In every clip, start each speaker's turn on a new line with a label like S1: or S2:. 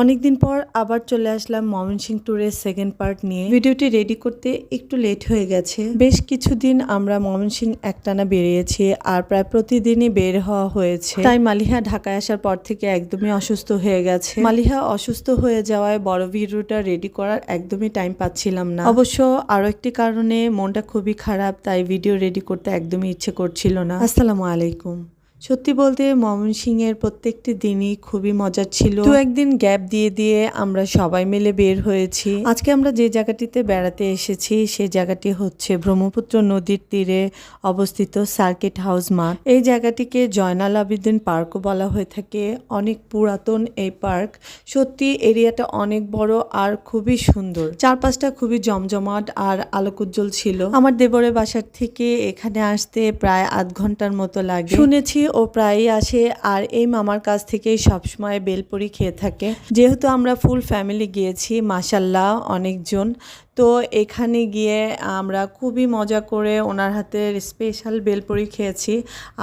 S1: অনেকদিন পর আবার চলে আসলাম ময়মনসিং ট্যুরের সেকেন্ড পার্ট নিয়ে। ভিডিওটি রেডি করতে একটু লেট হয়ে গেছে। বেশ কিছুদিন আমরা ময়মনসিং একটানা বেরিয়েছি আর প্রায় প্রতিদিনই বের হওয়া হয়েছে। তাই মালিহা ঢাকায় আসার পর থেকে একদমই অসুস্থ হয়ে গেছে। মালিহা অসুস্থ হয়ে যাওয়ায় বড় ভিডিওটা রেডি করার একদমই টাইম পাচ্ছিলাম না। অবশ্য আরও একটি কারণে মনটা খুবই খারাপ, তাই ভিডিও রেডি করতে একদমই ইচ্ছে করছিল না। আসসালামু আলাইকুম। সত্যি বলতে ময়মনসিংহের প্রত্যেকটি দিনই খুবই মজার ছিল। দু একদিন গ্যাপ দিয়ে দিয়ে আমরা সবাই মিলে বের হয়েছি। আজকে আমরা যে জায়গাটিতে বেড়াতে এসেছি সেই জায়গাটি হচ্ছে ব্রহ্মপুত্র নদীর তীরে অবস্থিত সার্কিট হাউস মাঠ। এই জায়গাটিকে জয়নাল আবিদিন পার্কও বলা হয়ে থাকে। অনেক পুরাতন এই পার্ক। সত্যি এরিয়াটা অনেক বড় আর খুবই সুন্দর। চারপাশটা খুবই জমজমাট আর আলোকোজ্জ্বল ছিল। আমার দেবরের বাসার থেকে এখানে আসতে প্রায় আধ ঘণ্টার মতো লাগে। শুনেছি ও প্রায়ই আসে আর এই মামার কাছ থেকেই সবসময় বেলপুরি খেয়ে থাকে। যেহেতু আমরা ফুল ফ্যামিলি গিয়েছি মাসাল্লাহ অনেকজন। তো এখানে গিয়ে আমরা খুবই মজা করে ওনার হাতের স্পেশাল বেলপুরি খেয়েছি।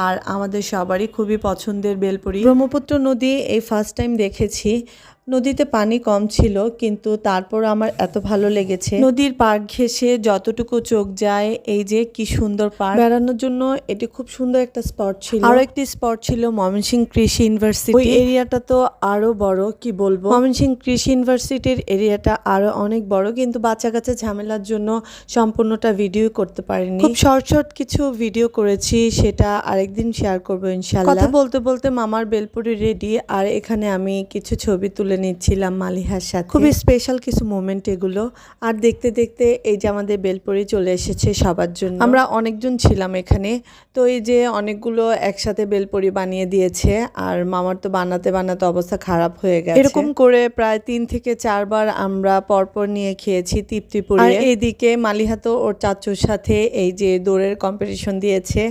S1: আর আমাদের সবারই খুবই পছন্দের বেলপুরি। ব্রহ্মপুত্র নদী এই ফার্স্ট টাইম দেখেছি। নদীতে পানি কম ছিল, কিন্তু তারপর আমার এত ভালো লেগেছে। নদীর পার্ক ঘেসে যতটুকু চোখ যায়, এই যে কি সুন্দর পার্ক বেড়ানোর জন্য এটি খুব সুন্দর একটা স্পট ছিল। আরও একটি স্পট ছিল ময়মনসিংহ কৃষি ইউনিভার্সিটি ওই এরিয়াটা তো আরও বড়, কি বলব? ময়মনসিংহ কৃষি ইউনিভার্সিটির এরিয়াটা আরও অনেক বড়, কিন্তু বাচ্চা কাচ্চা ঝামেলার জন্য সম্পূর্ণটা ভিডিও করতে পারিনি। খুব শর্ট শর্ট কিছু ভিডিও করেছি সেটা আরেকদিন শেয়ার করব ইনশাল্লাহ কথা বলতে বলতে মামার বেলপুরি রেডি আর এখানে আমি কিছু ছবি তুলে নিচ্ছিলাম মালিহার সাথে। খুবই স্পেশাল কিছু মোমেন্ট এগুলো। আর দেখতে দেখতে এই যে আমাদের বেলপুরি চলে এসেছে সবার জন্য। আমরা অনেকজন ছিলাম এখানে। তো এই যে অনেকগুলো একসাথে বেলপুরি বানিয়ে দিয়েছে আর মামার তো বানাতে বানাতে অবস্থা খারাপ হয়ে গেছে। এরকম করে প্রায় তিন থেকে চারবার আমরা পরপর নিয়ে খেয়েছি তৃপ্তিপুরি আর এইদিকে মালিহা তো ওর চাচুর সাথে এই যে দৌড়ের কম্পিটিশন দিয়েছে।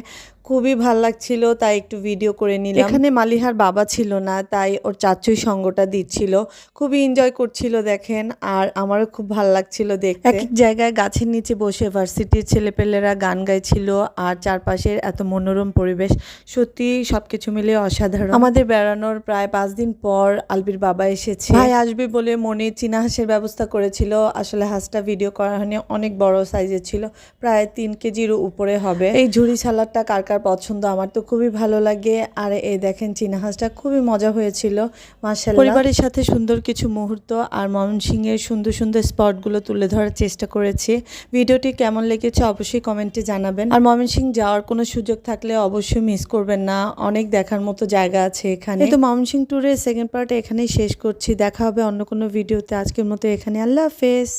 S1: খুবই ভালো লাগছিল তাই একটু ভিডিও করে নিলাম। এখানে মালিহার বাবা ছিল না তাই ওর চাচুই সঙ্গটা দিচ্ছিল। খুবই এনজয় করছিল দেখেন আর আমারও খুব ভালো লাগছিল দেখতে। এক এক জায়গায় গাছের নিচে বসে ভার্সিটির ছেলেপেলেরা গান গাইছিল আর চারপাশের এত মনোরম পরিবেশ সত্যি সবকিছু মিলে অসাধারণ। আমাদের বেড়ানোর প্রায় পাঁচ দিন পর আলবির বাবা এসেছে। ভাই আসবে বলে মনে চীনা হাঁসের ব্যবস্থা করেছিল আসলে হাঁসটা ভিডিও করা হয়নি অনেক বড় সাইজের ছিল প্রায় তিন কেজির উপরে হবে। এই ঝুড়ি সালাডটা কার কার পছন্দ আমার তো খুবই ভালো লাগে। আর এই দেখেন চীনা হাঁসটা খুবই মজা হয়েছিল মার্শাল্লাহ পরিবারের সাথে সুন্দর কিছু মুহূর্ত আর ময়মনসিংহের সুন্দর সুন্দর স্পটগুলো তুলে ধরার চেষ্টা করেছি। ভিডিওটি কেমন লেগেছে অবশ্যই কমেন্টে জানাবেন। আর ময়মনসিংহ যাওয়ার কোনো সুযোগ থাকলে অবশ্যই মিস করবেন না অনেক দেখার মতো জায়গা আছে এখানে। তো ময়মনসিংহ ট্যুরের সেকেন্ড পার্ট এখানেই শেষ করছি দেখা হবে অন্য কোনো ভিডিওতে। আজকের মতো এখানে আল্লাহ হাফেজ।